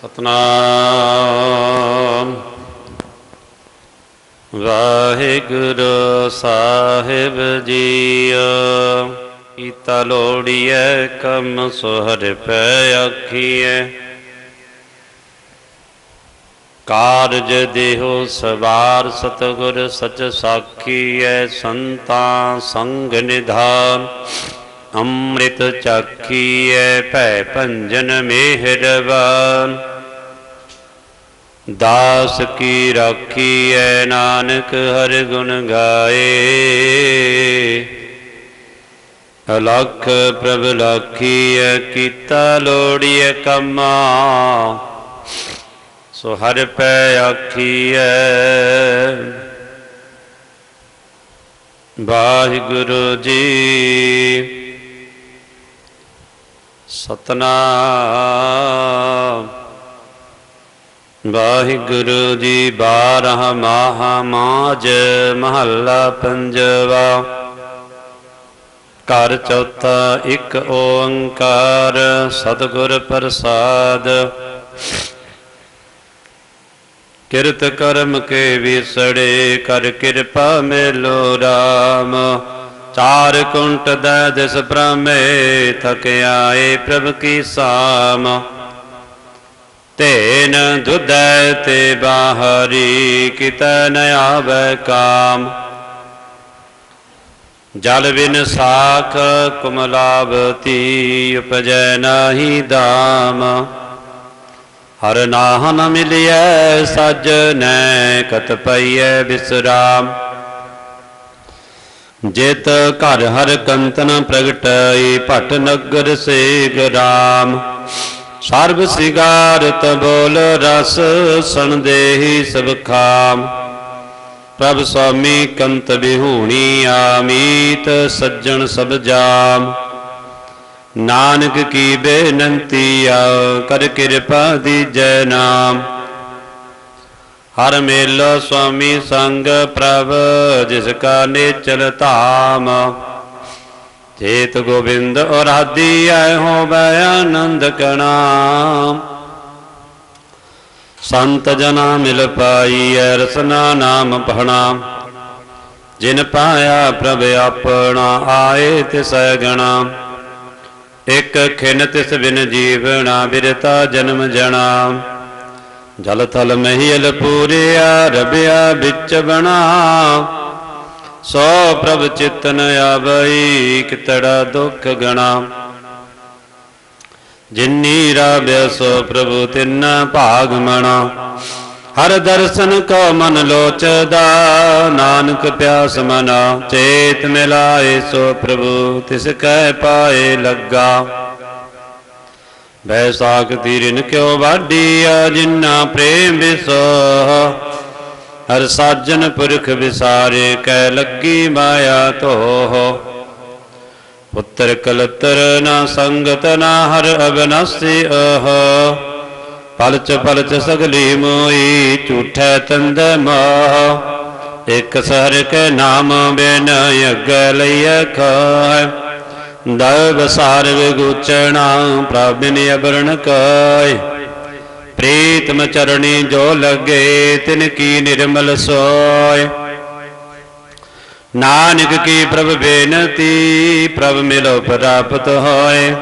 ਸਤਨਾਮ। ਵਾਹਿਗੁਰੂ ਸਾਹਿਬ ਜੀ ਕੀਤਾ ਲੋੜੀਐ ਕਮ ਸੁਹਰ ਪੈ ਆਖੀਐ। ਕਾਰਜ ਦੇਹੋ ਸਵਾਰ ਸਤਗੁਰ ਸਚ ਸਾਖੀ ਸਾਖੀਐ, ਸੰਤਾ ਸੰਗ ਨਿਧਾਨ, ਅੰਮ੍ਰਿਤ ਚਾਖੀ ਚਾਖੀਐ, ਭੈ ਭੰਜਨ ਮਿਹਰਬਾਨ। ਦਾਸ ਕੀ ਰਾਖੀ ਰਾਖੀਐ ਨਾਨਕ ਹਰ ਗੁਣ ਗਾਏ। ਅਲਖ ਪ੍ਰਭ ਲਾਖੀਐ, ਕੀਤਾ ਲੋੜੀਐ ਕੰਮਾ। ਸੋ ਹਰ ਪੈ ਆਖੀਐ, ਵਾਹਿਗੁਰੂ ਜੀ। ਸਤਨਾਮ। ਵਾਹਿਗੁਰੂ ਜੀ ਬਾਰਹ ਮਾਹ ਮਾਜ ਮਹੱਲਾ ਪੰਜਵਾ। ਘਰ ਚੌਥਾ ਇੱਕ ਓੰਕਾਰ, ਸਤਿਗੁਰ ਪ੍ਰਸਾਦ। ਕਿਰਤ ਕਰਮ ਕੇ ਵਿਸੜੇ, ਕਰ ਕਿਰਪਾ ਮੇਲੋ ਰਾਮ। ਚਾਰ ਕੁੰਟ ਦਾ ਦਿਸ ਬ੍ਰਹਮੇ ਥਕਿਆਏ ਪ੍ਰਭ ਕੀ ਸਾਮ। ਤੇਨ ਦੁਦੈ ਤੇ ਬਾਹਰੀ ਕਿਤੈ ਨ ਆਵੈ ਕਾਮ। ਜਲ ਬਿਨ ਸਾਖ ਕੁਮਲਾਵਤੀ ਉਪਜੈ ਨਾਹੀ ਦਾਮ। ਹਰ ਨਾਹ ਨ ਮਿਲਿਐ ਸਜਨੈ ਕਤ ਪਈਐ ਬਿਸਰਾਮ। ਜਿਤ ਘਰ ਹਰ ਕੰਤਨ ਪ੍ਰਗਟਈ ਭਟ ਨਗਰ ਸੇ ਗਰਾਮ ਸਰਬ ਸਿਗਾਰਤ ਬੋਲ ਰਸ ਸੰਦੇਹੀ ਸਭ ਖਾਮ। ਪ੍ਰਭ ਸੁਆਮੀ ਕੰਤ ਬਿਹੂਣੀ ਆਮੀਤ ਸੱਜਣ ਸਭ ਜਾਮ। ਨਾਨਕ ਕੀ ਬੇਨਤੀ ਆ, ਕਰ ਕਿਰਪਾ ਦੀਜੈ ਨਾਮ। ਹਰ ਮੇਲੋ ਸੁਆਮੀ ਸੰਗ ਪ੍ਰਭ, ਜਿਸ ਕਾ ਨੇਚਲ ਧਾਮ। ਚੇਤ ਗੋਬਿੰਦ ਔਰਾਦੀ ਆਏ ਹੋਵੇ ਆਨੰਦ ਕਣਾ। ਸੰਤ ਜਨਾ ਮਿਲ ਪਾਈਐ ਰਸਨਾ ਨਾਮ ਪਹਣਾ। ਜਿਨ ਪਾਇਆ ਪ੍ਰਭ ਆਪਣਾ ਆਏ ਤਿਸ ਗਣਾ। ਇਕ ਖਿਨ ਤਿਸ ਬਿਨ ਜੀਵਣਾ ਬਿਰਤਾ ਜਨਮ ਜਣਾ। ਜਲ ਥਲ ਮਹੀਲ ਪੂਰਿਆ ਰਬਿਆ ਵਿੱਚ ਬਣਾ। ਸੋ ਪ੍ਰਭ ਚਿਤਨ ਆਵਈ, ਕਿਤੜਾ ਦੁਖ ਗਣਾ। ਜਿਨੀ ਰਾਬਿਆ ਸੋ ਪ੍ਰਭੂ ਤਿੰਨ ਭਾਗ ਮਣਾ। ਹਰ ਦਰਸ਼ਨ ਕੋ ਮਨ ਲੋਚਦਾ, ਨਾਨਕ ਪਿਆਸ ਮਨਾ। ਚੇਤ ਮਿਲਾਏ ਸੋ ਪ੍ਰਭੂ, ਤਿਸ ਕਹਿ ਪਾਏ ਲੱਗਾ। ਬੈਸਾਖ ਤੀਰਿਨ ਕਿਉ ਵਾਡੀਆ ਜਿਨਾ ਪ੍ਰੇਮ ਵਿਸੋ ਹਰ ਸਾਜਨ ਪੁਰਖ ਵਿਸਾਰੇ ਕੈ ਲੱਗੀ ਮਾਇਆ ਤੋਹ। ਪੁੱਤਰ ਕਲਤਰ ਨਾ ਸੰਗਤ, ਨਾ ਹਰ ਅਬਨਸੀ ਅਹ। ਪਲਚ ਪਲਚ ਸਗਲੀ ਮੋਈ, ਝੂਠੈ ਤੰਦ ਮਾਹ। ਇਕ ਸਹਰ ਕੇ ਨਾਮ ਬਿਨ ਅਗ ਲਈਐ ਖਾਇ ਦਵ ਸਾਰ ਵਿਗੂਚਣਾ ਪ੍ਰਭਿਨ ਅਬਰਣ ਕਾਇ ਪ੍ਰੀਤਮ ਚਰਣੀ ਜੋ ਲਗੇ, ਤਿਨ ਕੀ ਨਿਰਮਲ ਸੋਏ। ਨਾਨਕ ਕੀ ਪ੍ਰਭ ਬੇਨਤੀ, ਪ੍ਰਭ ਮਿਲੋ ਪ੍ਰਾਪਤ ਹੋਏ।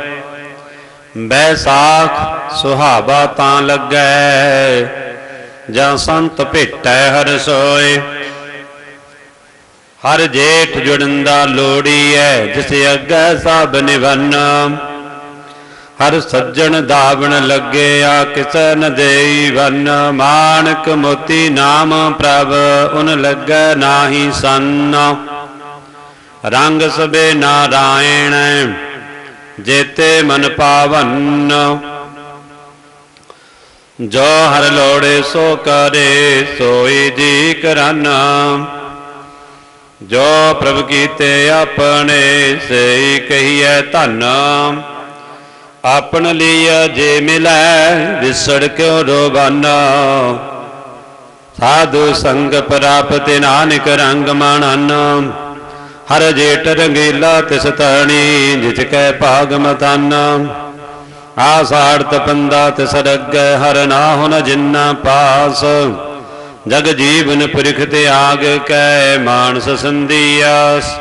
ਬੈਸਾਖ ਸੁਹਾਵਾ ਤਾਂ ਲੱਗੈ, ਜਾਂ ਸੰਤ ਭੇਟੈ ਹਰ ਸੋਏ। ਹਰ ਜੇਠ ਜੁੜਨ ਦਾ ਜੁੜੰਦਾ ਲੋੜੀਐ, ਜਿਸ ਅੱਗੇ ਸਭ ਨਿਵੰਨ। ਹਰ ਸੱਜਣ ਦਾਵਣ ਲੱਗੇ ਆ ਕਿਸ਼ਨ ਦੇਈ ਵਨ। ਮਾਨਕ ਮੋਤੀ ਨਾਮ ਪ੍ਰਭ, ਉਨ ਲੱਗੈ ਨਾਹੀ ਸੰਨ। ਰੰਗ ਸਬੇ ਨਾਰਾਇਣ, ਜੇਤੇ ਮਨ ਪਾਵਨ। ਜੋ ਹਰ ਲੋੜੇ ਸੋ ਕਰੇ, ਸੋਈ ਜੀ ਕਰਨ। ਜੋ ਪ੍ਰਭ ਕੀਤੇ ਆਪਣੇ, ਸਈ ਕਹੀਐ ਧੰਨ। ਆਪਣ ਲਿਆ ਜੇ ਮਿਲੈ, ਵਿਸੜ ਕਿਉ ਰੋਵਾਨਾ? ਸਾਧੂ ਸੰਗ ਪ੍ਰਾਪਤ ਨਾਨਕ ਰੰਗ ਮਾਨਨ ਹਰ ਜੇਟ ਰੰਗੀਲਾ ਤਿਸ ਤਣੀ ਜਿਚ ਕੈ ਭਾਗ ਮਤਨ ਆਸਾੜ ਤਪੰਦਾ ਤਿਸ ਰਗੈ, ਹਰ ਨਾ ਹੁਨ ਜਿੰਨਾ ਪਾਸ। ਜਗ ਜੀਵਨ ਪੁਰਖ ਆਗ ਕੈ, ਮਾਨਸ ਸੰਦੀਆਸ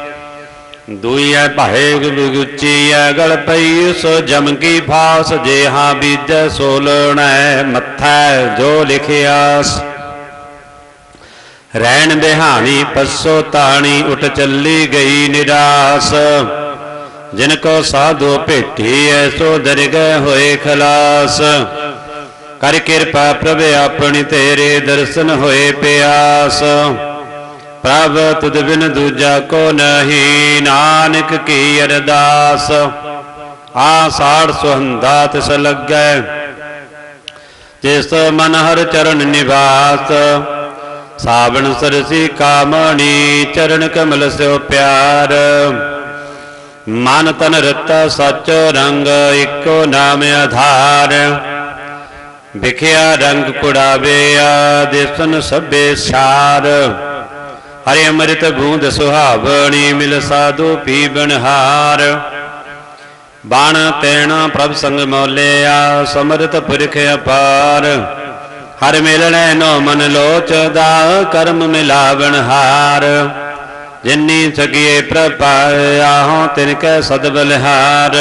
ਦੁਈਐ ਭਾਏ ਗੁਚੀਐ ਗਲ ਪਈ, ਸੋ ਜਮ ਕੀ ਫਾਸ ਜੇਹਾ ਬੀਜੈ ਸੋ ਲਣੈ ਮੱਥੈ ਜੋ ਲਿਖਿਆਸ ਰਹਿਣ ਬਿਹਾਣੀ ਪੱਸੋ ਤਾਣੀ, ਉਠ ਚੱਲੀ ਗਈ ਨਿਰਾਸ। ਜਿਨ ਕੋ ਸਾਧੂ ਭੇਟੀ ਐਸੋ ਦਰਗਹਿ ਹੋਏ ਖਲਾਸ। ਕਰ ਕਿਰਪਾ ਪ੍ਰਭ ਆਪਣੀ, ਤੇਰੇ ਦਰਸ਼ਨ ਹੋਏ ਪਿਆਸ। ਪ੍ਰਭ ਤੁਧ ਬਿਨ ਦੂਜਾ ਕੋ ਨਹੀਂ, ਨਾਨਕ ਕੀ ਅਰਦਾਸ? ਆਸਾੜ ਸੁਹੰਦਾ ਤਿਸ ਲੱਗੈ ਜਿਸ ਮਨ ਹਰ ਚਰਨ ਨਿਵਾਸ, ਸਾਵਣ ਸਰਸੀ ਕਾਮਣੀ, ਚਰਨ ਕਮਲ ਸਿਓ ਪਿਆਰ। ਮਨ ਤਨ ਰਤਾ ਸਚ ਰੰਗ, ਇੱਕੋ ਨਾਮ ਆਧਾਰ। ਵਿਖਿਆ ਰੰਗ ਕੁੜਾਵੇ ਆ ਦੇਸਨ ਸਭੇ ਸਾਰ। ਹਰਿ ਅੰਮ੍ਰਿਤ ਬੂੰਦ ਸੁਹਾਵਣੀ ਮਿਲ ਸਾਧੂ ਪੀ ਹਾਰ। ਬਾਣ ਤੈਣਾ ਪ੍ਰਭ ਸੰਗ ਮੌਲਿਆ, ਸਮਰਤ ਪੁਰਖ ਅਪਾਰ। ਹਰ ਮਿਲਣੈ ਨੋ ਮਨ ਲੋਚਦਾ, ਕਰਮ ਮਿਲਾਵਣ ਹਾਰ। ਜਿਨੀ ਸਗੀਏ ਪ੍ਰਪਾਇਆ ਹੋ ਤਿਨ ਕੈ ਸਦ ਬਲਿਹਾਰ।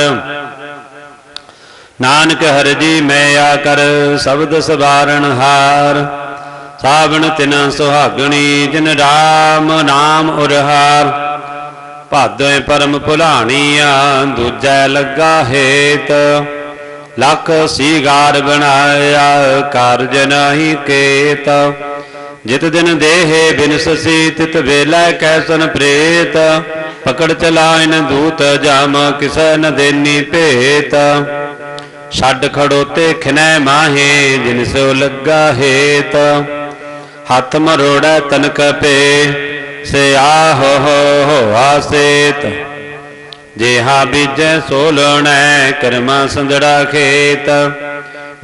ਨਾਨਕ ਹਰ ਜੀ ਮੈਂ ਆ ਕਰ, ਸ਼ਬਦ ਸਵਾਰਣ ਹਾਰ। ਸਾਵਣ ਤਿਨ ਸੁਹਾਗਣੀ, ਜਿਨ ਰਾਮ ਨਾਮ ਉਰਹਾਰ। ਭਾਦੋਏ ਪਰਮ ਭੁਲਾਣੀਆਂ, ਦੂਜੈ ਲੱਗਾ ਹੇਤ। ਲੱਖ ਸੀਗਾਰ ਬਣਾਇਆ, ਕਾਰਜ ਨਹੀਂ ਕੇਤ। ਜਿਤ ਦਿਨ ਦੇਹੇ ਬਿਨਸਸੀ ਤਿਤ ਵੇਲਾ ਕੈਸਨ ਪ੍ਰੇਤ। ਪਕੜ ਚਲਾਇਨ ਦੂਤ ਜਾਮ, ਕਿਸੈ ਨ ਦੇਨੀ ਭੇਤ। ਛੱਡ ਖੜੋਤੇ ਖਿਨੈ ਮਾਹੇ ਜਿਨ ਸੋ ਲੱਗਾ ਹੇਤ। ਹੱਥ ਮਰੋੜੈ ਤਨਕ ਪੇ, ਸੇ ਆਹੋ ਹੋ ਆਸੇਤ। ਜੇਹਾ ਬੀਜੈ ਸੋ ਲਣੈ ਕਰਮਾ ਸੰਦੜਾ ਖੇਤ।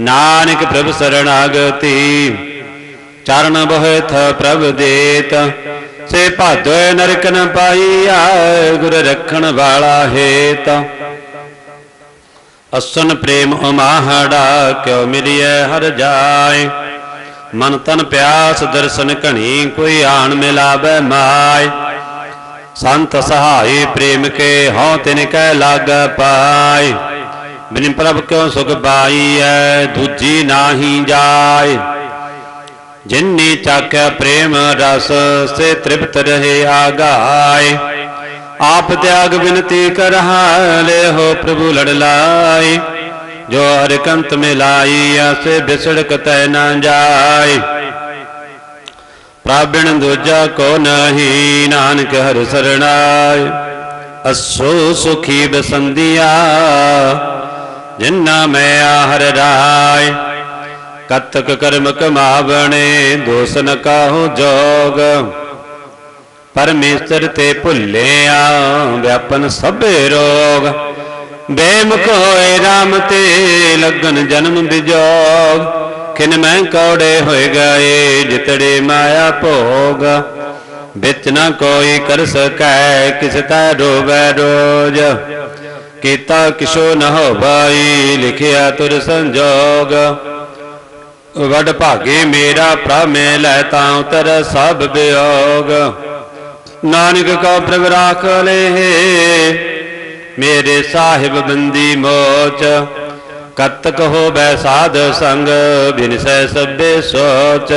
ਨਾਨਕ ਪ੍ਰਭ ਸਰਣਾਗਤੀ ਚਰਨ ਬਹਿਥ ਪ੍ਰਭ ਦੇਤ। ਸੇ ਭਾਦੋਇ ਨਰਕ ਨ ਪਾਈਆ, ਗੁਰ ਰਖਣ ਵਾਲਾ ਹੇਤ। ਅਸਨ ਪ੍ਰੇਮ ਉਮਾਹੜਾ, ਕਿਉ ਮਿਲਿਐ ਹਰ ਜਾਏ। ਮਨ ਤਨ ਪਿਆਸ ਦਰਸ਼ਨ ਘਣੀ ਕੋਈ ਆਣ ਮਿਲਾਵੇ ਮਾਇ ਸੰਤ ਸਹਾਈ ਪ੍ਰੇਮ ਕੇ ਹਉ ਤਿਨ ਕੈ ਲਾਗ ਪਾਈ ਬਿਨ ਪ੍ਰਭ ਕਿਉ ਸੁਖ ਪਾਈਐ, ਦੂਜੀ ਨਾਹੀ ਜਾਏ। ਜਿਨਨੀ ਚਾਖਿਆ ਪ੍ਰੇਮ ਰਸ, ਸੇ ਤ੍ਰਿਪਤ ਰਹੇ ਆਗਾਏ। ਆਪ ਤਿਆਗ ਬਿਨਤੀ ਕਰਹਾਲੇ, ਹੋ ਪ੍ਰਭੂ ਲੜ ਲਾਈ ਜੋ ਹਰਿ ਮਿਲਾਈ, ਆਸੇ ਬਿਸੜਕ ਤੈ ਨਾ ਜਾਏ ਪ੍ਰਾਬਿਣ ਦੂਜਾ ਕੋ ਨਹੀਂ, ਨਾਨਕ ਹਰ ਸਰਣਾਏ ਅਸੋ ਸੁਖੀ ਬਸੰਦੀਆ, ਜਿਨਾ ਮੈਂ ਆਹਰ ਰਾਏ ਕਤਕ ਕਰਮ ਕਮਾਵਣੇ, ਦੋਸ ਨ ਕਾਹੂ ਜੋਗ। ਪਰਮੇਸ਼ਰ ਤੇ ਭੁੱਲਿਆ, ਵਿਆਪਨ ਸਭੇ ਰੋਗ। ਬੇਮੁਖ ਹੋਏ RAM ਤੇ ਲੱਗਨ ਜਨਮ ਬਿਜੋਗ। ਕਿਨ ਮੈਂ ਕੌੜੇ ਹੋਏ ਗਏ, ਜਿਤੜੇ ਮਾਇਆ ਭੋਗ। ਵਿੱਚ ਨਾ ਕੋਈ ਕਰ ਸਕੈ ਕਿਸ ਤਾ ਰੋਵੈ ਰੋਜ। ਕੀਤਾ ਕਿਛੋ ਨ ਹੋਵਾਈ ਲਿਖਿਆ ਤੁਰ ਸੰਜੋਗ। ਵਡ ਭਾਗੇ ਮੇਰਾ ਪ੍ਰਮੇ ਲੈ ਤਾਂ ਉਤਰ ਸਭ ਬਿਯੋਗ। ਨਾਨਕ ਕਾ ਪ੍ਰਭ ਰਾਖ ਲੇ ਮੇਰੇ ਸਾਹਿਬ ਬੰਦੀ ਮੋਚ ਕਤਕ ਹੋਬੈ ਸਾਧ ਸੰਗ ਬਿਨਸੈ ਸਭੇ ਸੋਚ।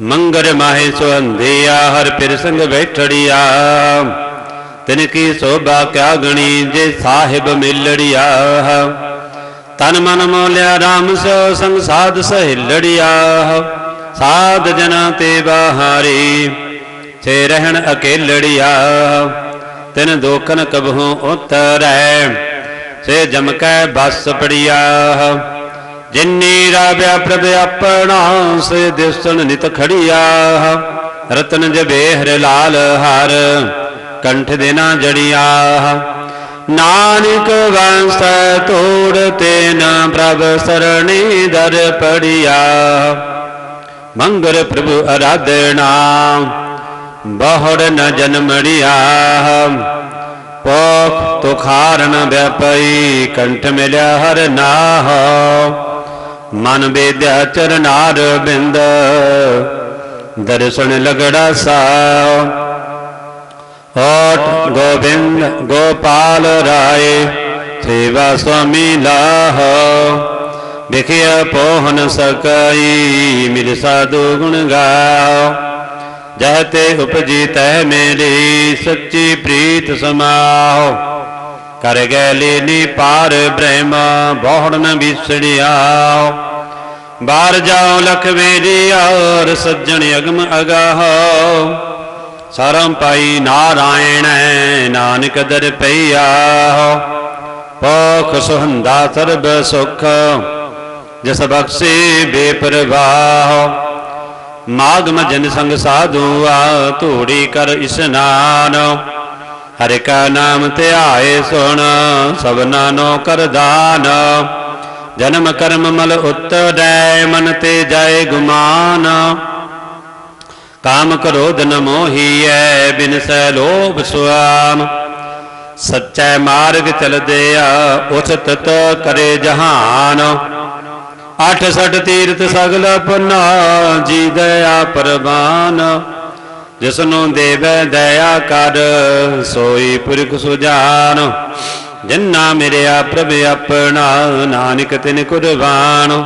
ਮੰਗਰ ਮਾਹੇ ਸੁਹੰਦਿਆ ਹਰ ਪਿਰ ਸੰਗ ਬੈਠੜਿਆ। ਤਿਨ ਕੀ ਸੋਭਾ ਕਿਆ ਗਣੀ, ਜੇ ਸਾਹਿਬ ਮਿਲੜਿਆ। ਤਨ ਮਨ ਮੋਲਿਆ RAM ਸੋ ਸੰਗ ਸਾਧ ਸਹਿਲੜਿਆ। ਸਾਧ ਜਨਾ ਤੇ ਬਾਹਾਰੀ ਸੇ ਰਹਿਣ ਅਕੇਲੜਿਆ। ਤਿਨ ਦੋਖਨ ਕਬਹੂ ਉਤਰੈ, ਸੇ ਜਮ ਕੈ ਬਸ ਪੜਿਆ। ਜਿਨੀ ਰਾਬਿਆ ਪ੍ਰਭ ਆਪਣਾ, ਸੇ ਦਿਸਣ ਨਿਤ ਖੜਿਆ। ਰਤਨ ਜਬੇ ਹਰ ਲਾਲ ਹਰ, ਕੰਠ ਦੇ ਨਾ ਜੜਿਆ। ਨਾਨਕ ਵੰਸ ਤੋੜ ਤੇ ਨਾ ਪ੍ਰਭ ਸਰਣੀ ਦਰ ਪੜਿਆ। ਮੰਗਰ ਪ੍ਰਭੂ ਅਰਾਧਨਾ। ਬਹੁੜ ਨ ਜਨਮੜਿਆ। ਪੋਖ ਤੁਖਾਰਨ ਵਿਪਈ ਕੰਠ ਮਿਲਿਆ ਹਰ ਨਾਹੋ। ਮਨ ਵੇਦਿਆ ਚਰਨਾਰ ਬਿੰਦ, ਦਰਸ਼ਨ ਲਗੜਾ ਸਾਉ ਓਟ ਗੋਬਿੰਦ ਗੋਪਾਲ ਰਾਏ, ਸੇਵਾ ਸੁਆਮੀ ਲਾਹੋ। ਵਿਖਿਆ ਪੋਹਨ ਸਕਈ, ਮਿਲ ਸਾਧੂ ਗੁਣ ਗਾਓ ਜਹ ਤੇ ਉਪਜੀ ਤੈ ਮੇਰੀ ਸੱਚੀ ਪ੍ਰੀਤ ਸਮਾਓ। ਕਰ ਗੈ ਲੀਨੀ ਪਾਰ ਬ੍ਰਹਮ ਬਹੁੜ ਨ ਵਿਸੜਿਆਓ ਬਾਹਰ ਜਾਓ ਲਖ ਵੇਰੀ ਔਰ ਸੱਜਣ ਅਗਮ ਅਗਾਹ। ਸਰਮ ਪਾਈ ਨਾਰਾਇਣ ਨਾਨਕ ਦਰ ਪਈਆ ਪੋਖ ਸੁਹੰਦਾ ਸਰਬ ਸੁਖ, ਜਸ ਬਖਸ਼ੇ ਬੇਪਰਵਾਹ। ਮਾਗਮ ਜਨ ਸੰਗ ਸਾਧੂ ਆ, ਧੂੜੀ ਕਰ ਇਸਨਾਨ ਹਰਿ ਕਾ ਨਾਮ ਧਿਆਏ ਸੁਣ ਸਭਨਾ ਨੋ ਕਰ ਦਾਨ। ਜਨਮ ਕਰਮ ਮਲ ਉਤਰੈ ਮਨ ਤੇ ਜਾਏ ਗੁਮਾਨ। ਕਾਮ ਕ੍ਰੋਧ ਨ ਮੋਹੀਐ, ਬਿਨ ਸੈ ਲੋਭ ਸੁਆਮ। ਸੱਚੈ ਮਾਰਗ ਚਲਦੇ ਆ ਉਸ ਤਤ ਕਰੇ ਜਹਾਨ। ਅਠ ਸਠ ਤੀਰਥ ਸਗਲ ਪੁਨਾ ਜੀ ਦਇਆ ਪਰਵਾਨ। ਜਿਸਨੂੰ ਦੇਵੈ ਦਇਆ ਕਰ, ਸੋਈ ਪੁਰਖ ਸੁਜਾਨ। ਜਿਨ੍ਹਾਂ ਮਿਰਿਆ ਪ੍ਰਭ ਆਪਣਾ, ਨਾਨਕ ਤਿਨ ਕੁਰਬਾਨ।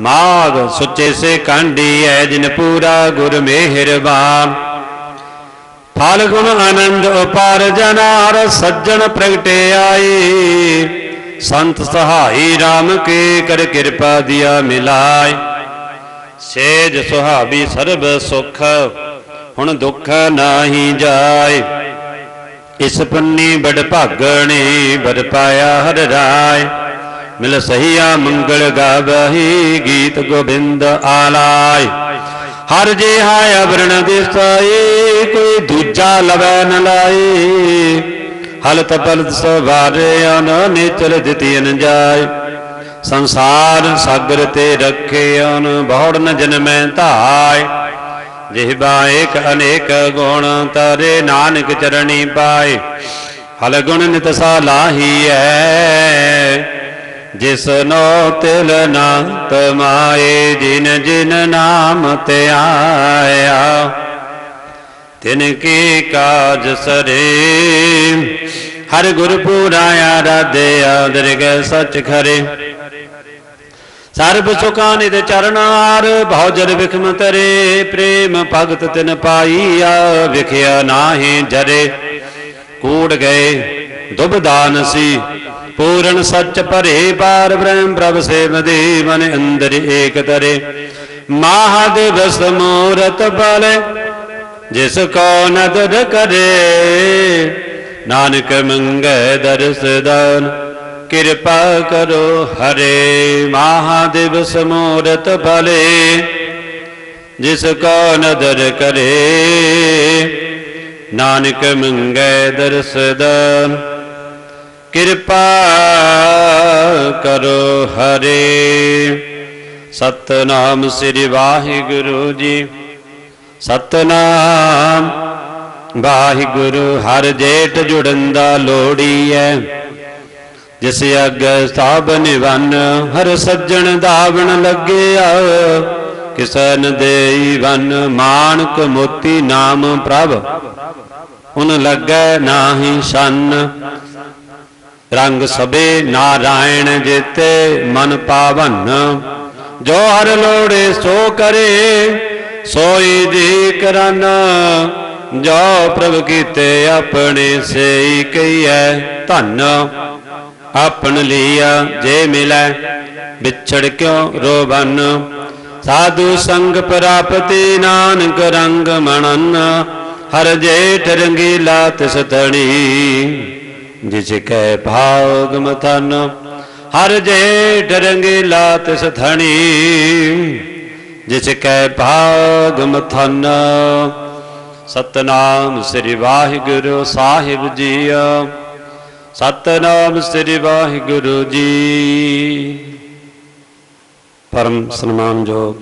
ਮਾਗ ਸੁੱਚੇ ਸੇ ਕਾਂਡੀ ਐ, ਜਿਨ ਪੂਰਾ ਗੁਰ ਮਿਹਰਬਾਨ। ਫਲ ਗੁਣ ਆਨੰਦ ਉਪਾਰ ਜਨਾਰ, ਸੱਜਣ ਪ੍ਰਗਟੇ ਆਈ ਸੰਤ ਸਹਾਈ RAM ਕੇ ਕਰ ਕਿਰਪਾ ਦਿਆ ਮਿਲਾਏ। ਸੇਜ ਸੁਹਾਵੀ ਸਰਬ ਸੁਖ, ਹੁਣ ਦੁੱਖ ਨਾਹੀ ਜਾਏ। ਇਸ ਪੰਨੀ ਬੜ ਭਾਗਣੀ ਬੜ ਪਾਇਆ ਹਰ ਰਾਏ। ਮਿਲ ਸਹੀਆ ਮੰਗਲ ਗਾਵਹੀ ਗੀਤ ਗੋਬਿੰਦ ਆਲਾਏ। ਹਰ ਜੇ ਹਾਇ ਅਵਰਣ ਦੇਸਾਏ, ਕੋਈ ਦੂਜਾ ਲਵੈ ਨ ਲਾਈ ਹਲਤ ਪਲਤ ਸਵਾਰੇ ਅਨ ਨਿਚਲ ਦਿਤੀ ਜਾਏ। ਸੰਸਾਰ ਸਾਗਰ ਤੇ ਰੱਖੇ ਅਨ ਬਹੁੜ ਨ ਜਨਮੈ ਧਾਇ ਜਿਹਬਾ ਏਕ ਅਨੇਕ ਗੁਣ ਤਰੇ ਨਾਨਕ ਚਰਣੀ ਪਾਏ। ਹਲ ਗੁਣ ਨਿਤ ਸਾ ਲਾਹੀ ਐ ਜਿਸ ਨੋ ਤਿਲ ਨਾ ਤਮਾਏ ਜਿਨ ਜਿਨ ਨਾਮ ਤੇ ਆਇਆ। ਤਿਨ ਕੀ ਕਾਜ ਸਰੇ। ਹਰ ਗੁਰ ਪੁਰਾਇਆ ਰਾਧਿਆ ਦਰਗਹਿ ਸਚ ਖਰੇ। ਸਰਬ ਸੁਖਾਂ ਨਿਤ ਚਰਨਾਰ ਭਉ ਜਰ ਵਿਖਮ ਤਰੇ ਪ੍ਰੇਮ ਭਗਤ ਤਿਨ ਪਾਈਆ ਵਿਖਿਆ ਨਾਹੀ ਜਰੇ। ਕੂੜ ਗਏ ਦੁਬਦਾਨ ਸੀ, ਪੂਰਨ ਸੱਚ ਭਰੇ। ਪਾਰ ਬ੍ਰਹਮ ਪ੍ਰਭ ਸੇਵ ਦੇ ਮਨ ਅੰਦਰ ਏਕ ਤਰੇ। ਮਹਾਦੇਵ ਸਮੂਰਤ ਬਲ ਜਿਸ ਕੋ ਨਦਰ ਕਰੇ, ਨਾਨਕ ਮੰਗੈ ਦਰਸਦਾਨ ਕਿਰਪਾ ਕਰੋ ਹਰੇ ਮਹਾਦੇਵ ਸਮੂਰਤ ਭਲੇ। ਜਿਸ ਕੋ ਨਦਰ ਕਰੇ, ਨਾਨਕ ਮੰਗੈ ਦਰਸਦਾਨ ਕਿਰਪਾ ਕਰੋ ਹਰੇ। ਸਤਨਾਮ ਸ੍ਰੀ ਵਾਹਿਗੁਰੂ ਜੀ ਸਤਨਾਮ। ਵਾਹਿਗੁਰੂ, ਹਰ ਜੇਠ ਜੁੜੰਦਾ ਲੋੜੀਐ ਜਿਸ ਅਗ ਸਾਬ ਨਿਵਨ, ਹਰ ਸੱਜਣ ਦਾਵਣ ਲੱਗਿਆ। ਕਿਸਨ ਦੇਈ ਵਨ, ਮਾਨਕ ਮੋਤੀ ਨਾਮ ਪ੍ਰਭ। ਉਨ ਲੱਗੈ ਨਾਹੀ ਸ਼ਨ। ਰੰਗ ਸਭੇ ਨਾਰਾਇਣ ਜੀਤੇ ਮਨ ਪਾਵਨ। ਜੋ ਹਰ ਲੋੜੇ ਸੋ ਕਰੇ ਸੋਈ ਜੀ ਕਰਨ ਜੋ ਪ੍ਰਭ ਕੀਤੇ ਆਪਣੇ ਸੇਈ ਕਈਐ ਧੰਨ ਆਪਣ ਲੀਆ ਜੇ ਮਿਲੈ, ਵਿਛੜ ਕਿਉ ਰੋਵਨ? ਸਾਧੂ ਸੰਗ ਪ੍ਰਾਪਤੀ ਨਾਨਕ ਰੰਗ ਮਣਨ, ਹਰ ਜੇਠ ਰੰਗੀਲਾ ਤਿਸ ਤਣੀ ਜਿਸ ਕੈ ਭਾਗ ਮਥਨ, ਹਰ ਜੇਠ ਰੰਗੀਲਾ ਤਿਸ ਥਣੀ ਜਿਸ ਕੈ ਭਾਗ ਮਥਨ, ਸਤਨਾਮ ਸ੍ਰੀ ਵਾਹਿਗੁਰੂ ਸਾਹਿਬ ਜੀ ਸਤਨਾਮ ਸ੍ਰੀ ਵਾਹਿਗੁਰੂ ਜੀ। ਪਰਮ ਸਨਮਾਨਯੋਗ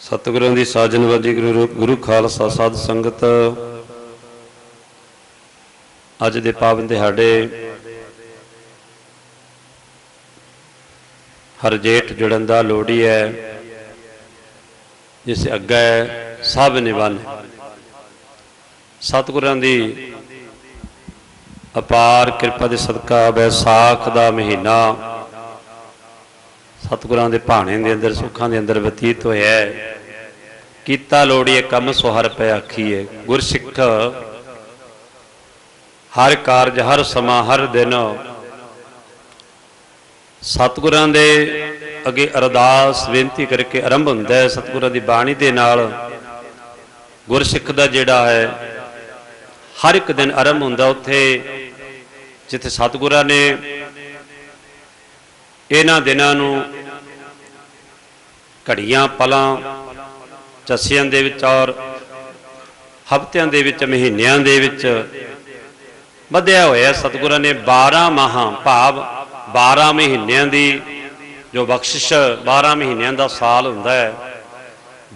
ਸਤਿਗੁਰਾਂ ਦੀ ਸਾਜਨਵਾਦੀ ਗੁਰੂ ਗੁਰੂ ਖਾਲਸਾ ਸਾਧ ਸੰਗਤ, ਅੱਜ ਦੇ ਪਾਵਨ ਦਿਹਾੜੇ ਹਰ ਜੇਠ ਜੁੜਨ ਦਾ ਲੋੜੀ ਹੈ, ਜਿਸ ਅੱਗੇ ਸਭ ਨਿਵਨ ਸਤਿਗੁਰਾਂ ਦੀ ਅਪਾਰ ਕਿਰਪਾ ਦੇ ਸਦਕਾ ਵੈਸਾਖ ਦਾ ਮਹੀਨਾ ਸਤਿਗੁਰਾਂ ਦੇ ਭਾਣੇ ਦੇ ਅੰਦਰ, ਸੁੱਖਾਂ ਦੇ ਅੰਦਰ ਬਤੀਤ ਹੋਇਆ ਹੈ। ਕੀਤਾ ਲੋੜੀਏ ਕੰਮ ਸੁਹਰ ਪੈ ਆਖੀਏ ਗੁਰਸਿੱਖ, ਹਰ ਕਾਰਜ, ਹਰ ਸਮਾਂ, ਹਰ ਦਿਨ ਸਤਿਗੁਰਾਂ ਦੇ ਅੱਗੇ ਅਰਦਾਸ, ਬੇਨਤੀ ਕਰਕੇ ਆਰੰਭ ਹੁੰਦਾ ਹੈ ਸਤਿਗੁਰਾਂ ਦੀ ਬਾਣੀ ਦੇ ਨਾਲ। ਗੁਰਸਿੱਖ ਦਾ ਜਿਹੜਾ ਹੈ, ਹਰ ਇੱਕ ਦਿਨ ਆਰੰਭ ਹੁੰਦਾ ਉੱਥੇ, ਜਿੱਥੇ ਸਤਿਗੁਰਾਂ ਨੇ ਇਹਨਾਂ ਦਿਨਾਂ ਨੂੰ ਘੜੀਆਂ, ਪਲਾਂ ਚੱਸਿਆਂ ਦੇ ਵਿੱਚ ਔਰ ਹਫ਼ਤਿਆਂ ਦੇ ਵਿੱਚ, ਮਹੀਨਿਆਂ ਦੇ ਵਿੱਚ ਵਧਿਆ ਹੋਇਆ ਸਤਿਗੁਰਾਂ ਨੇ 12 ਮਾਹਾਂ ਭਾਵ 12 ਮਹੀਨਿਆਂ ਦੀ ਜੋ ਬਖਸ਼ਿਸ਼ 12 ਮਹੀਨਿਆਂ ਦਾ ਸਾਲ ਹੁੰਦਾ ਹੈ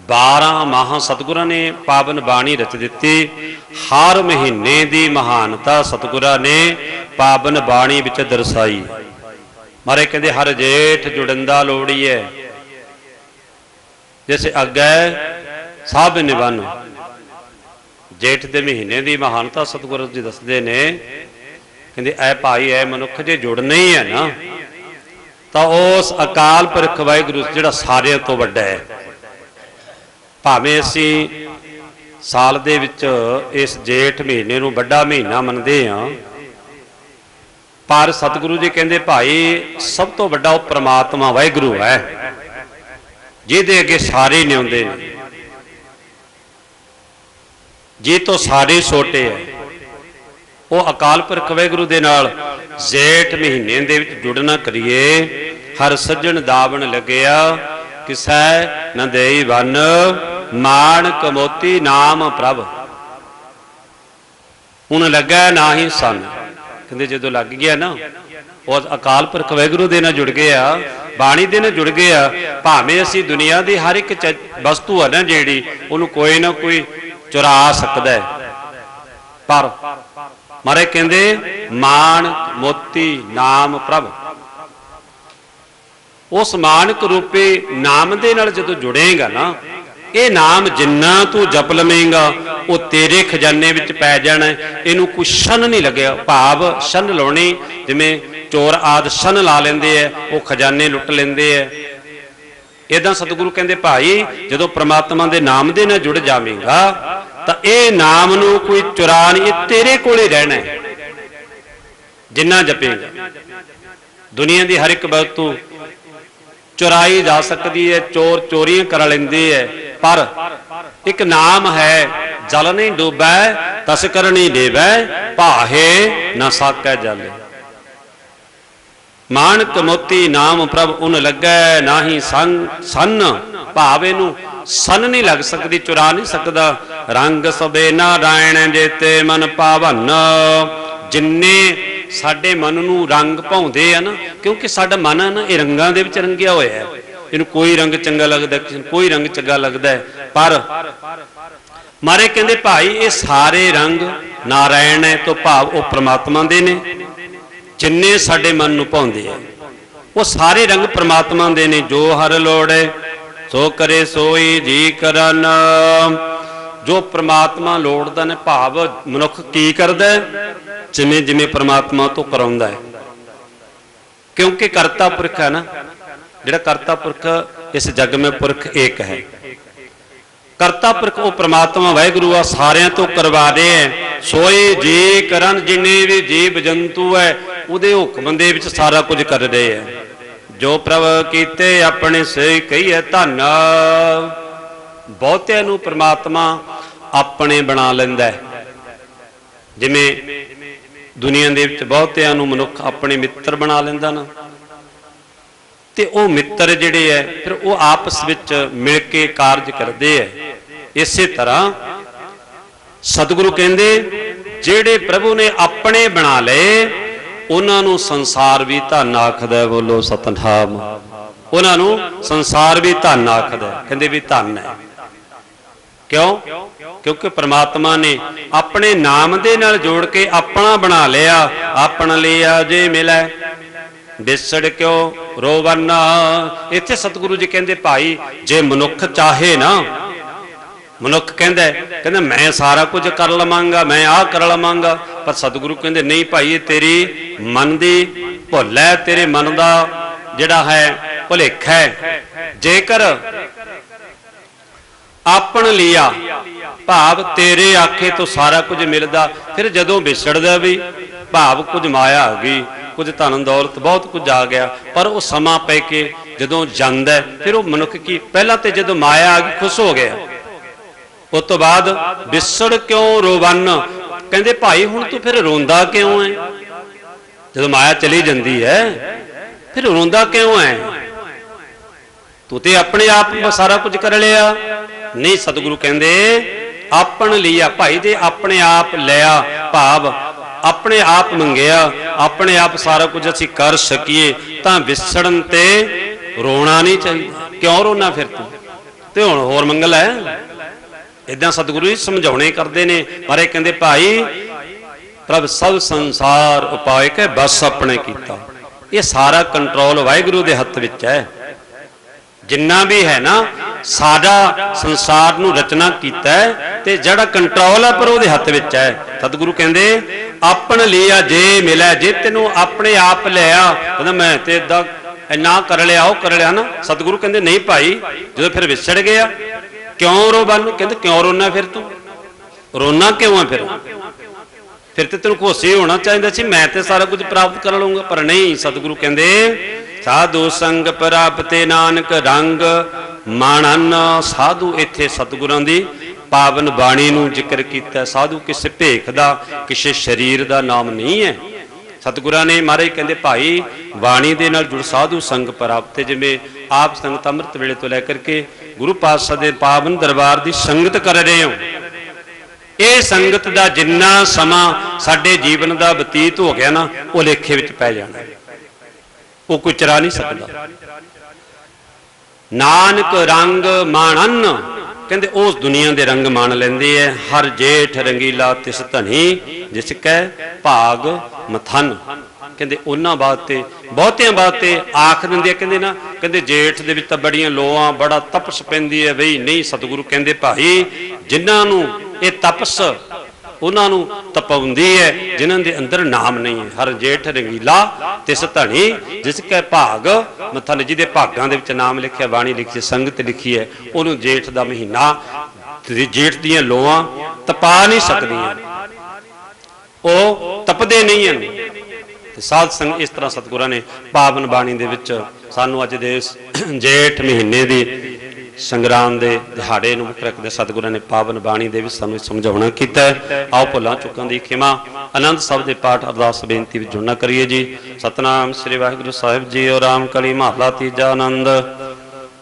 12 ਮਾਹਾਂ ਸਤਿਗੁਰਾਂ ਨੇ ਪਾਵਨ ਬਾਣੀ ਰਚ ਦਿੱਤੀ। ਹਰ ਮਹੀਨੇ ਦੀ ਮਹਾਨਤਾ ਸਤਿਗੁਰਾਂ ਨੇ ਪਾਵਨ ਬਾਣੀ ਵਿੱਚ ਦਰਸਾਈ। ਮਾਰੇ ਕਹਿੰਦੇ, ਹਰ ਜੇਠ ਜੁੜੰਦਾ ਲੋੜੀ ਹੈ। ਜਿਸ ਅੱਗੇ ਸਭ ਨਿਵਨ। ਜੇਠ ਦੇ ਮਹੀਨੇ ਦੀ ਮਹਾਨਤਾ ਸਤਿਗੁਰੂ ਜੀ ਦੱਸਦੇ ਨੇ ਕਹਿੰਦੇ, ਐ ਭਾਈ, ਐ ਮਨੁੱਖ ਜੇ ਜੁੜਨਾ ਹੀ ਹੈ ਨਾ, ਤਾਂ ਉਸ ਅਕਾਲ ਪੁਰਖ ਵਾਹਿਗੁਰੂ ਜਿਹੜਾ ਸਾਰਿਆਂ ਤੋਂ ਵੱਡਾ ਹੈ। ਭਾਵੇਂ ਅਸੀਂ ਸਾਲ ਦੇ ਵਿੱਚ ਇਸ ਜੇਠ ਮਹੀਨੇ ਨੂੰ ਵੱਡਾ ਮਹੀਨਾ ਮੰਨਦੇ ਹਾਂ, ਪਰ ਸਤਿਗੁਰੂ ਜੀ ਕਹਿੰਦੇ, ਭਾਈ, ਸਭ ਤੋਂ ਵੱਡਾ ਉਹ ਪ੍ਰਮਾਤਮਾ ਵਾਹਿਗੁਰੂ ਹੈ, ਜਿਹਦੇ ਅੱਗੇ ਸਾਰੇ ਨਿਉਂਦੇ ਨੇ ਜੇ ਤੋਂ ਸਾਰੇ ਛੋਟੇ ਹੈ ਉਹ ਅਕਾਲ ਪੁਰਖ ਵਾਹਿਗੁਰੂ ਦੇ ਨਾਲ, ਜੇਠ ਮਹੀਨੇ ਦੇ ਵਿੱਚ ਜੁੜਨਾ ਕਰੀਏ। ਹਰ ਸੱਜਣ ਦਾਵਣ ਲੱਗਿਆ, ਕਿਸੈ ਨ ਵਨ। ਮਾਣਕ ਮੋਤੀ ਨਾਮ ਪ੍ਰਭ। ਹੁਣ ਲੱਗਾ ਨਾਹੀ ਸਨ। ਕਹਿੰਦੇ ਜਦੋਂ ਲੱਗ ਗਿਆ ਨਾ, ਉਹ ਅਕਾਲ ਪੁਰਖ ਵਾਹਿਗੁਰੂ ਦੇ ਨਾਲ ਜੁੜ ਗਏ ਆ ਬਾਣੀ ਦੇ ਨਾਲ ਜੁੜ ਗਏ ਆ ਭਾਵੇਂ ਅਸੀਂ ਦੁਨੀਆ ਦੀ ਹਰ ਇੱਕ ਚ- ਵਸਤੂ ਆ ਨਾ ਜਿਹੜੀ, ਉਹਨੂੰ ਕੋਈ ਨਾ ਕੋਈ ਚੁਰਾ ਸਕਦਾ ਹੈ। ਪਰ ਮਾਰੇ ਕਹਿੰਦੇ ਮਾਨ ਮੋਤੀ, ਨਾਮ, ਪ੍ਰਭ। ਉਸ ਮਾਨਕ ਰੂਪੇ ਨਾਮ ਦੇ ਨਾਲ ਜਦੋਂ ਜੁੜੇਗਾ ਨਾ, ਇਹ ਨਾਮ ਜਿੰਨਾ ਤੂੰ ਜਪ ਲਵੇਂਗਾ, ਉਹ ਤੇਰੇ ਖਜ਼ਾਨੇ ਵਿੱਚ ਪੈ ਜਾਣਾ ਇਹਨੂੰ ਕੋਈ ਸ਼ਨ ਨਹੀਂ ਲੱਗਿਆ। ਭਾਵ ਸ਼ਨ ਲਾਉਣੀ, ਜਿਵੇਂ ਚੋਰ ਆਦ ਸ਼ਨ ਲਾ ਲੈਂਦੇ ਐ, ਉਹ ਖਜ਼ਾਨੇ ਲੁੱਟ ਲੈਂਦੇ ਐ। ਇਦਾਂ ਸਤਿਗੁਰੂ ਕਹਿੰਦੇ, ਭਾਈ, ਜਦੋਂ ਪ੍ਰਮਾਤਮਾ ਦੇ ਨਾਮ ਦੇ ਨਾਲ ਜੁੜ ਜਾਵੇਂਗਾ ਤਾਂ ਇਹ ਨਾਮ ਨੂੰ ਕੋਈ ਚੁਰਾ ਨਹੀਂ ਇਹ ਤੇਰੇ ਕੋਲੇ ਰਹਿਣਾ ਹੈ। ਜਿੰਨਾ ਜਪੇਗਾ। ਦੁਨੀਆ ਦੀ ਹਰ ਇੱਕ ਵਸਤੂ ਚੁਰਾਈ ਜਾ ਸਕਦੀ ਹੈ, ਚੋਰ ਚੋਰੀਆਂ ਕਰ ਲੈਂਦੇ ਹੈ, ਪਰ ਇੱਕ ਨਾਮ ਹੈ, ਜਲ ਨਹੀਂ ਡੂਬੈ ਤਸਕਰ ਨਹੀਂ ਦੇਵੈ ਭਾਹੇ ਨਾ ਸਾਕੈ ਜਲ। ਮਾਨਕ ਮੋਤੀ ਨਾਮ ਪ੍ਰਭ ਉਨ ਲੱਗੈ, ਨਾਹੀ ਸੰਗ ਸੰਨ ਭਾਵੇ ਨੂੰ ਸੰਨ ਨਹੀਂ ਲੱਗ ਸਕਦੀ, ਚੁਰਾ ਨਹੀਂ ਸਕਦਾ। ਰੰਗ ਸਬੇ ਨਾਰਾਇਣ ਜੇਤੇ ਮਨ ਪਾਵਨ। ਜਿੰਨੇ ਸਾਡੇ ਮਨ ਨੂੰ ਰੰਗ ਭਾਉਂਦੇ ਆ ਨਾ, ਕਿਉਂਕਿ ਸਾਡਾ ਮਨ ਨਾ, ਇਹ ਰੰਗਾਂ ਦੇ ਵਿੱਚ ਰੰਗਿਆ ਹੋਇਆ ਹੈ। ਇਹਨੂੰ ਕੋਈ ਰੰਗ ਚੰਗਾ ਲੱਗਦਾ ਕੋਈ ਰੰਗ ਚੰਗਾ ਲੱਗਦਾ ਪਰ ਮਾਰੇ ਕਹਿੰਦੇ ਭਾਈ, ਇਹ ਸਾਰੇ ਰੰਗ ਨਾਰਾਇਣ ਹੈ, ਤੋਂ ਭਾਵ ਉਹ ਪ੍ਰਮਾਤਮਾ ਦੇ ਨੇ। ਜਿੰਨੇ ਸਾਡੇ ਮਨ ਨੂੰ ਭਾਉਂਦੇ ਆ, ਉਹ ਸਾਰੇ ਰੰਗ ਪ੍ਰਮਾਤਮਾ ਦੇ ਨੇ। ਜੋ ਹਰ ਲੋੜ ਹੈ, ਸੋ ਕਰੇ ਸੋਈ ਜੀ ਕਰਨ। ਜੋ ਪ੍ਰਮਾਤਮਾ ਲੋੜਦਾ ਨੇ, ਭਾਵ ਮਨੁੱਖ ਕੀ ਕਰਦਾ ਜਿਵੇਂ ਜਿਵੇਂ ਪ੍ਰਮਾਤਮਾ ਤੋਂ ਕਰਾਉਂਦਾ ਹੈ। ਕਿਉਂਕਿ ਕਰਤਾ ਪੁਰਖ ਹੈ ਨਾ, ਜਿਹੜਾ ਕਰਤਾ ਪੁਰਖ ਇਸ ਜਗ ਮੇ ਪੁਰਖ ਏਕ ਹੈ। ਕਰਤਾ ਪੁਰਖ ਉਹ ਪ੍ਰਮਾਤਮਾ ਵਾਹਿਗੁਰੂ ਆ, ਸਾਰਿਆਂ ਤੋਂ ਕਰਵਾ ਦੇ ਹੈ। ਸੋਏ ਜੇ ਕਰਨ ਜਿੰਨੇ ਵੀ ਜੀਵ ਜੰਤੂ ਹੈ, ਉਹਦੇ ਹੁਕਮ ਦੇ ਵਿੱਚ ਸਾਰਾ ਕੁਝ ਕਰਦੇ ਹੈ। ਜੋ ਪ੍ਰਭ ਕੀਤੇ ਆਪਣੇ ਸੇ ਕਹੀਏ ਧੰਨ। ਬਹੁਤਿਆਂ ਨੂੰ ਪ੍ਰਮਾਤਮਾ ਆਪਣੇ ਬਣਾ ਲੈਂਦਾ ਹੈ। ਜਿਵੇਂ ਦੁਨੀਆ ਦੇ ਵਿੱਚ ਬਹੁਤਿਆਂ ਨੂੰ ਮਨੁੱਖ ਆਪਣੇ ਮਿੱਤਰ ਬਣਾ ਲੈਂਦਾ ਨਾ। ਤੇ ਉਹ ਮਿੱਤਰ ਜਿਹੜੇ ਐ ਫਿਰ ਉਹ ਆਪਸ ਵਿੱਚ ਮਿਲ ਕੇ ਕਾਰਜ ਕਰਦੇ ਐ ਇਸੇ ਤਰ੍ਹਾਂ ਸਤਿਗੁਰੂ ਕਹਿੰਦੇ, ਜਿਹੜੇ ਪ੍ਰਭੂ ਨੇ ਆਪਣੇ ਬਣਾ ਲਏ, ਉਹਨਾਂ ਨੂੰ ਸੰਸਾਰ ਵੀ ਧੰਨ ਆਖਦਾ ਬੋਲੋ ਸਤਨਾਮ। ਉਹਨਾਂ ਨੂੰ ਸੰਸਾਰ ਵੀ ਧੰਨ ਆਖਦਾ ਕਹਿੰਦੇ ਵੀ ਧੰਨ ਹੈ। ਕਿਉਂ? ਕਿਉਂਕਿ ਪ੍ਰਮਾਤਮਾ ਨੇ ਆਪਣੇ ਨਾਮ ਦੇ ਨਾਲ ਜੋੜ ਕੇ ਆਪਣਾ ਬਣਾ ਲਿਆ। ਆਪਣ ਲਿਆ ਜੇ ਮਿਲੈ। ਵਿਸੜ ਕਿਉ? ਰੋਵਨਾ ਇੱਥੇ ਸਤਿਗੁਰੂ ਜੀ ਕਹਿੰਦੇ ਭਾਈ ਜੇ ਮਨੁੱਖ ਚਾਹੇ ਨਾ। ਮਨੁੱਖ ਕਹਿੰਦਾ ਹੈ, ਕਹਿੰਦਾ ਮੈਂ ਸਾਰਾ ਕੁਝ ਕਰ ਲਵਾਂਗਾ ਮੈਂ ਆਹ ਕਰ ਲਵਾਂਗਾ। ਪਰ ਸਤਿਗੁਰੂ ਕਹਿੰਦੇ ਨਹੀਂ ਭਾਈ ਇਹ ਤੇਰੀ ਮਨ ਦੀ ਭੁੱਲ ਹੈ। ਤੇਰੇ ਮਨ ਦਾ ਜਿਹੜਾ ਹੈ ਭੁਲੇਖਾ ਹੈ। ਜੇਕਰ ਆਪਣ ਲਿਆ। ਭਾਵ ਤੇਰੇ ਆਖੇ ਤੋਂ ਸਾਰਾ ਕੁਝ ਮਿਲਦਾ, ਫਿਰ ਜਦੋਂ ਵਿਛੜਦਾ ਵੀ, ਭਾਵ ਕੁਝ ਮਾਇਆ ਆ ਗਈ, ਕੁਝ ਧਨ ਦੌਲਤ, ਬਹੁਤ ਕੁਝ ਆ ਗਿਆ, ਪਰ ਉਹ ਸਮਾਂ ਪੈ ਕੇ ਜਦੋਂ ਜਾਂਦਾ, ਫਿਰ ਉਹ ਮਨੁੱਖ ਕੀ, ਪਹਿਲਾਂ ਤੇ ਜਦੋਂ ਮਾਇਆ ਆ ਗਈ, ਖੁਸ਼ ਹੋ ਗਿਆ। ਉਸ ਤੋਂ ਬਾਅਦ ਵਿਸੜ ਕਿਉਂ ਰੋਵਨ? ਕਹਿੰਦੇ, ਭਾਈ, ਹੁਣ ਤੂੰ ਫਿਰ ਰੋਂਦਾ ਕਿਉਂ ਹੈ ਜਦੋਂ ਮਾਇਆ ਚਲੀ ਜਾਂਦੀ ਹੈ, ਫਿਰ ਰੋਂਦਾ ਕਿਉਂ ਹੈ ਤੂੰ ਤੇ ਆਪਣੇ ਆਪ ਸਾਰਾ ਕੁਝ ਕਰ ਲਿਆ। ਨਹੀਂ ਸਤਿਗੁਰੂ ਕਹਿੰਦੇ, ਆਪਣ ਲਿਆ ਭਾਈ ਦੇ ਆਪਣੇ ਆਪ ਲਿਆ ਭਾਵ। ਆਪਣੇ ਆਪ ਮੰਗਿਆ, ਆਪਣੇ ਆਪ ਸਾਰਾ ਕੁਝ ਅਸੀਂ ਕਰ ਸਕੀਏ। ਤਾਂ ਵਿਸੜਨ ਤੇ ਰੋਣਾ ਨਹੀਂ ਚਾਹੀਦਾ। ਕਿਉਂ ਰੋਣਾ ਫਿਰ ਤੂੰ? ਤੇ ਹੁਣ ਹੋਰ ਮੰਗਲ ਹੈ। ਇਦਾਂ ਸਤਿਗੁਰੂ ਜੀ ਸਮਝਾਉਣੇ ਕਰਦੇ ਨੇ। ਪਰ ਇਹ ਕਹਿੰਦੇ, ਭਾਈ, ਪ੍ਰਭ ਸਭ ਸੰਸਾਰ ਉਪਾਇ ਕੇ ਬਸ ਆਪਣੇ ਕੀਤਾ। ਇਹ ਸਾਰਾ ਕੰਟਰੋਲ ਵਾਹਿਗੁਰੂ ਦੇ ਹੱਥ ਵਿੱਚ ਹੈ। ਜਿੰਨਾ ਵੀ ਹੈ ਨਾ, ਸਾਡਾ ਸੰਸਾਰ ਨੂੰ ਰਚਨਾ ਕੀਤਾ ਤੇ ਜਿਹੜਾ ਕੰਟਰੋਲ ਹੈ ਪਰ ਉਹਦੇ ਹੱਥ ਵਿੱਚ ਹੈ। ਸਤਿਗੁਰੂ ਕਹਿੰਦੇ, ਆਪਣ ਲਿਆ ਜੇ ਮਿਲਿਆ, ਜੇ ਤੈਨੂੰ ਆਪਣੇ ਆਪ ਲਿਆ। ਕਹਿੰਦਾ, ਮੈਂ ਤੇ ਇਦਾਂ ਇੰਨਾ ਕਰ ਲਿਆ, ਉਹ ਕਰ ਲਿਆ ਨਾ। ਸਤਿਗੁਰੂ ਕਹਿੰਦੇ, ਨਹੀਂ ਭਾਈ, ਜਦੋਂ ਫਿਰ ਵਿਛੜ ਗਿਆ, ਕਿਉਂ ਰੋ ਬੰਨ ਕਹਿੰਦੇ, ਕਿਉਂ ਰੋਣਾ ਫਿਰ ਤੂੰ? ਰੋਣਾ ਕਿਉਂ ਆ ਫਿਰ? ਫਿਰ ਤੇ ਤੈਨੂੰ ਖੁਸ਼ੀ ਹੋਣਾ ਚਾਹੀਦਾ ਸੀ, ਮੈਂ ਤੇ ਸਾਰਾ ਕੁਝ ਪ੍ਰਾਪਤ ਕਰ ਲਵਾਂਗਾ ਪਰ ਨਹੀਂ, ਸਤਿਗੁਰੂ ਕਹਿੰਦੇ ਸਾਧੂ ਸੰਗ ਪ੍ਰਾਪਤੇ ਨਾਨਕ ਰੰਗ, ਮਾਣਨ ਸਾਧੂ ਇੱਥੇ ਸਤਿਗੁਰਾਂ ਦੀ ਪਾਵਨ ਬਾਣੀ ਨੂੰ ਜ਼ਿਕਰ ਕੀਤਾ। ਸਾਧੂ ਕਿਸੇ ਭੇਖ ਦਾ, ਕਿਸੇ ਸਰੀਰ ਦਾ ਨਾਮ ਨਹੀਂ ਹੈ। ਸਤਿਗੁਰਾਂ ਨੇ ਮਹਾਰਾਜ ਕਹਿੰਦੇ, ਭਾਈ, ਬਾਣੀ ਦੇ ਨਾਲ ਜੁੜ ਸਾਧੂ ਸੰਗ ਪ੍ਰਾਪਤ, ਜਿਵੇਂ ਆਪ ਸੰਗਤ ਅੰਮ੍ਰਿਤ ਵੇਲੇ ਤੋਂ ਲੈ ਕਰਕੇ ਗੁਰੂ ਪਾਤਸ਼ਾਹ ਦੇ ਪਾਵਨ ਦਰਬਾਰ ਦੀ ਸੰਗਤ ਕਰ ਰਹੇ ਹੋ। ਇਹ ਸੰਗਤ ਦਾ ਜਿੰਨਾ ਸਮਾਂ ਸਾਡੇ ਜੀਵਨ ਦਾ ਬਤੀਤ ਹੋ ਗਿਆ ਨਾ, ਉਹ ਲੇਖੇ ਵਿੱਚ ਪੈ ਜਾਣਾ ਉਹ ਕੋਈ ਚਰਾ ਨਹੀਂ ਸਕਦਾ। ਨਾਨਕ ਰੰਗ ਮਾਣਨ, ਕਹਿੰਦੇ ਉਸ ਦੁਨੀਆ ਦੇ ਰੰਗ ਮਾਣ ਲੈਂਦੇ ਐ। ਹਰ ਜੇਠ ਰੰਗੀਲਾ ਤਿਸ ਧਨੀ, ਜਿਸ ਕੈ ਭਾਗ ਮਥਨ। ਕਹਿੰਦੇ ਉਹਨਾਂ ਬਾਤ ਤੇ ਬਹੁਤਿਆਂ ਬਾਤ ਤੇ ਆਖ ਦਿੰਦੇ ਕਹਿੰਦੇ ਨਾ, ਕਹਿੰਦੇ ਜੇਠ ਦੇ ਵਿੱਚ ਤਾਂ ਬੜੀਆਂ ਲੋਆਂ ਬੜਾ ਤਪਸ ਪੈਂਦੀ ਹੈ ਬਈ ਨਹੀਂ, ਸਤਿਗੁਰੂ ਕਹਿੰਦੇ ਭਾਈ, ਜਿਨ੍ਹਾਂ ਨੂੰ ਇਹ ਤਪਸ ਉਹਨਾਂ ਨੂੰ ਤਪਾਉਂਦੀ ਹੈ, ਜਿਨ੍ਹਾਂ ਦੇ ਅੰਦਰ ਨਾਮ ਨਹੀਂ ਹੈ। ਹਰ ਜੇਠ ਰੰਗੀਲਾ ਤਿਸ ਧਣੀ ਜਿਸ ਕੈ ਭਾਗ ਮਥਨ ਜਿਹਦੇ ਭਾਗਾਂ ਦੇ ਵਿੱਚ ਨਾਮ ਲਿਖਿਆ, ਬਾਣੀ ਲਿਖੀ ਸੰਗਤ ਲਿਖੀ ਹੈ, ਉਹਨੂੰ ਜੇਠ ਦਾ ਮਹੀਨਾ ਜੇਠ ਦੀਆਂ ਲੋਆਂ ਤਪਾ ਨਹੀਂ ਸਕਦੀਆਂ। ਉਹ ਤਪਦੇ ਨਹੀਂ ਹਨ। ਤੇ ਸਾਧ ਸੰਗ ਇਸ ਤਰ੍ਹਾਂ ਸਤਿਗੁਰਾਂ ਨੇ ਪਾਵਨ ਬਾਣੀ ਦੇ ਵਿੱਚ ਸਾਨੂੰ ਅੱਜ ਦੇ ਇਸ ਜੇਠ ਮਹੀਨੇ ਦੀ ਸੰਗਰਾਮ ਦੇ ਦਿਹਾੜੇ ਨੂੰ ਮੁੱਖ ਰੱਖਦੇ ਸਤਿਗੁਰਾਂ ਨੇ ਪਾਵਨ ਬਾਣੀ ਦੇ ਵਿੱਚ ਸਾਨੂੰ ਸਮਝਾਉਣਾ ਕੀਤਾ ਹੈ। ਆਓ ਭੁੱਲਾਂ ਚੁੱਕਾਂ ਦੀ ਖਿਮਾ। ਆਨੰਦ ਸਾਹਿਬ ਦੇ ਪਾਠ ਅਰਦਾਸ ਬੇਨਤੀ ਵਿੱਚ ਜੁੜਨਾ ਕਰੀਏ ਜੀ। ਸਤਨਾਮ ਸ੍ਰੀ ਵਾਹਿਗੁਰੂ ਸਾਹਿਬ ਜੀ, ਓ ਰਾਮ ਕਲੀ ਮਹਲਾ ਤੀਜਾ ਆਨੰਦ।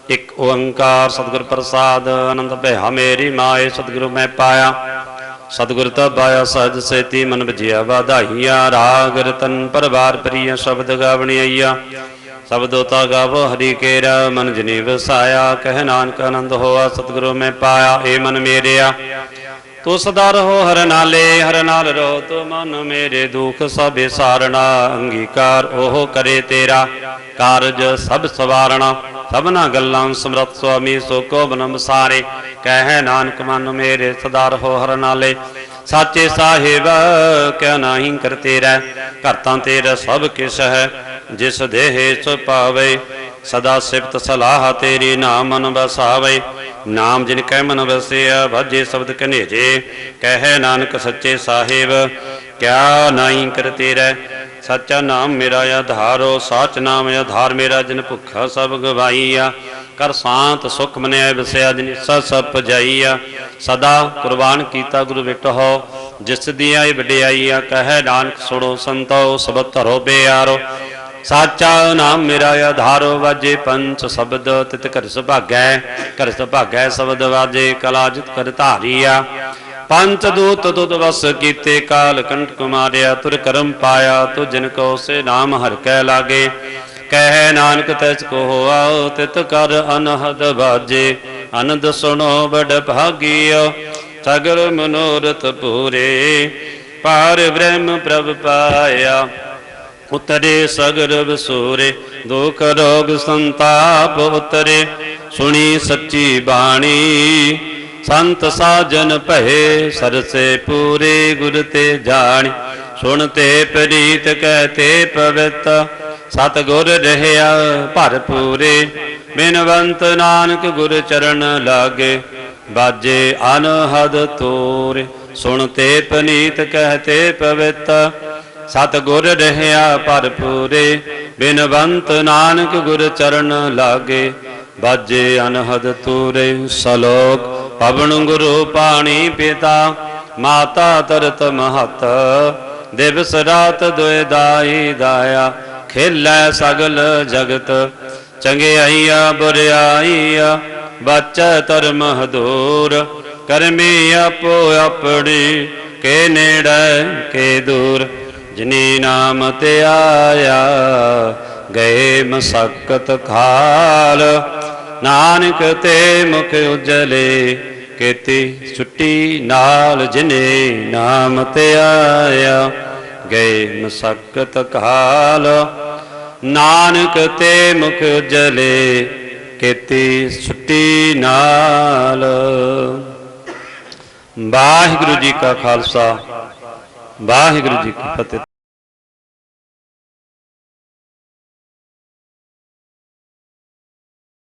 ਇੱਕ ਓੰਕਾਰ ਸਤਿਗੁਰ ਪ੍ਰਸਾਦ, ਆਨੰਦ ਭਇਆ ਮੇਰੀ ਮਾਏ, ਸਤਿਗੁਰੂ ਮੈਂ ਪਾਇਆ। ਸਤਿਗੁਰ ਤਾ ਪਾਇਆ ਸਹਜ ਸੇਤੀ ਮਨ ਵਜਿਆ ਵਾਧਾਈਆ, ਰਾਗ ਰਤਨ, ਪਰਵਾਰ ਪ੍ਰੀਆ, ਸ਼ਬਦ ਗਾਵਣੀ ਸਬਦੋ ਤਾ ਗਾਵੋ, ਹਰੀ ਕੇਰਾ, ਮਨ ਜਨੀ ਵਸਾਇਆ ਕਹਿ ਨਾਨਕ ਆਨੰਦ ਹੋਆ, ਸਤਿਗੁਰੂ ਮੈਂ ਪਾਇਆ, ਏ ਮਨ ਮੇਰਿਆ। ਤੂੰ ਸਦਾ ਰਹੋ ਹਰ ਨਾਲੇ, ਹਰ ਨਾਲ ਰਹੋ ਤੂੰ ਮਨ ਮੇਰੇ ਦੁਖ, ਸਭੇ ਸਾਰਣਾ ਅੰਗੀਕਾਰ ਉਹ ਕਰੇ ਤੇਰਾ। ਕਾਰਜ ਸਭ ਸਵਾਰਣਾ ਸਭਨਾ ਗੱਲਾਂ ਸਮਰਤ ਸੁਆਮੀ ਸੋ ਕੋ ਬਨਮ ਸਾਰੇ। ਕਹਿ ਨਾਨਕ ਮਨ ਮੇਰੇ, ਸਦਾ ਰਹੋ ਹਰ ਨਾਲੇ। ਸਾਚੇ ਸਾਹਿਬ, ਕਿਆ ਨਾਹੀ ਕਰ ਤੇਰਾ ਕਰਤਾ ਤੇਰਾ ਸਭ ਕਿਸ ਹੈ। ਜਿਸ ਦੇਹੇ ਸੋ ਪਾਵੇ, ਸਦਾ ਸਿਫਤ ਸਲਾਹ ਤੇਰੀ ਨਾਮ ਮਨ ਬਸਾਵੇ ਨਾਮ ਜਿਨ ਕਹਿ ਮਨ ਵਸਿਆ ਭਾਜੇ ਸ਼ਬਦ ਕਨੇਜੇ ਕਹਿ ਨਾਨਕ ਸੱਚੇ ਸਾਹਿਬ, ਕਿਆ ਨਾਹੀ ਕਰ ਤੇਰਾ। ਸੱਚਾ ਨਾਮ ਮੇਰਾ ਆਧਾਰੋ ਸਾਚ ਨਾਮ ਆਧਾਰ ਮੇਰਾ ਜਿਨ ਭੁੱਖਾ ਸਭ ਗਵਾਈਆ। ਕਰ ਸ਼ਾਂਤ ਸੁਖ ਮਨਿਆ ਵਸਿਆ, ਜਿਨ ਸਭ ਸਭ ਪਜਾਈਆ ਸਦਾ ਕੁਰਬਾਨ ਕੀਤਾ ਗੁਰੂ ਵਿਟੋ ਜਿਸ ਦੀਆਂ ਇਹ ਵਡਿਆਈਆ, ਕਹੈ ਨਾਨਕ ਸੁਣੋ ਸੰਤੋ ਸਬਦ ਧਰੋ ਬਿਆਰੋ। ਸਾਚਾ ਨਾਮ ਮੇਰਾ ਆਧਾਰੋ ਵਾਜੇ ਪੰਚ ਸ਼ਬਦ ਤਿਤ ਕਰ ਸੁਭਾਗੈ ਕਰ ਸੁਭਾਗੈ ਸ਼ਬਦ ਵਾਜੇ ਕਲਾ ਜਿਤ ਕਰ ਧਾਰੀਆ। ਪੰਚ ਦੂਤ ਤੁਧ ਵਸ ਕੀਤੇ ਕਾਲ ਕੰਠ ਕੁਮਾਰਿਆ, ਤੁਰ ਕਰਮ ਪਾਇਆ ਤੁ ਜਿਨ ਕੋ ਸੇ ਨਾਮ ਹਰ ਕੈ ਲਾਗੇ। ਕਹਿ ਨਾਨਕ ਤੈਸ ਕੋ ਹੋਆ ਤਿਤ ਕਰ ਅਨਹਦ ਬਾਜੇ ਅਨੰਦ ਸੁਣੋ ਬੜ ਭਾਗਿਓ, ਸਗਲ ਮਨੋਰਥ ਪੂਰੇ। ਪਾਰ ਬ੍ਰਹਮ ਪ੍ਰਭ ਪਾਇਆ ਉਤਰੇ ਸਗਰ ਬਸੂਰੇ, ਦੁਖ ਰੋਗ ਸੰਤਾਪ ਉਤਰੇ। ਸੁਣੀ ਸੱਚੀ ਬਾਣੀ, ਸੰਤ ਸਾਜਨ ਭਏ, ਸਰਸੇ ਪੂਰੇ ਗੁਰ ਤੇ ਜਾਣੀ। ਸੁਣ ਤੇ ਪ੍ਰੀਤ ਕਹਤੇ ਪਵਿੱਤ ਸਤ ਗੁਰ ਰਹਿਆ ਭਰਪੂਰੇ ਬਿਨਵੰਤ ਨਾਨਕ ਗੁਰ ਚਰਨ ਲਾਗੇ, ਬਾਜੇ ਅਨਹਦ ਤੋਰੇ। ਸੁਣ ਤੇ ਪਨੀਤ ਕਹਤੇ ਪਵਿੱਤ ਸਤ ਗੁਰ ਰਹਿਆ ਭਰਪੂਰੇ, ਬਿਨਵੰਤ ਨਾਨਕ ਗੁਰ ਚਰਨ ਲਾਗੇ, ਬਾਜੇ ਅਨਹਦ ਤੂਰੇ ਸਲੋਕ, ਪਵਨ ਗੁਰੂ ਪਾਣੀ ਪਿਤਾ, ਮਾਤਾ ਤਰਤ ਮਹਤ, ਦਿਵਸ ਰਾਤ ਦੁਇ ਦਾਈ ਦਾਇਆ, ਖੇਲੈ ਸਗਲ ਜਗਤ ਚੰਗਿਆਈਆ ਬੁਰਿਆਈਆ ਬਚੈ ਧਰਮ ਹਦੂਰ, ਕਰਮੀ ਆਪੋ ਆਪਣੀ, ਕੇ ਨੇੜੇ, ਕੇ ਦੂਰ। ਜਿਨੀ ਨਾਮ ਤੇ ਆਇਆ, ਗਏ ਮਸਕਤ ਖਾਲ। ਨਾਨਕ ਤੇ ਮੁਖ ਉਜਲੇ, ਕੀਤੀ ਛੁੱਟੀ ਨਾਲ ਜਿਨੇ ਨਾਮ ਤੇ ਆਇਆ, ਗਏ ਮਸਕਤ ਕਾਲ ਨਾਨਕ ਤੇ ਮੁਖ ਉਜਲੇ, ਕੀਤੀ ਛੁੱਟੀ ਨਾਲ। ਵਾਹਿਗੁਰੂ ਜੀ ਕਾ ਖਾਲਸਾ, ਵਾਹਿਗੁਰੂ ਜੀ ਕੀ ਫਤਿਹ।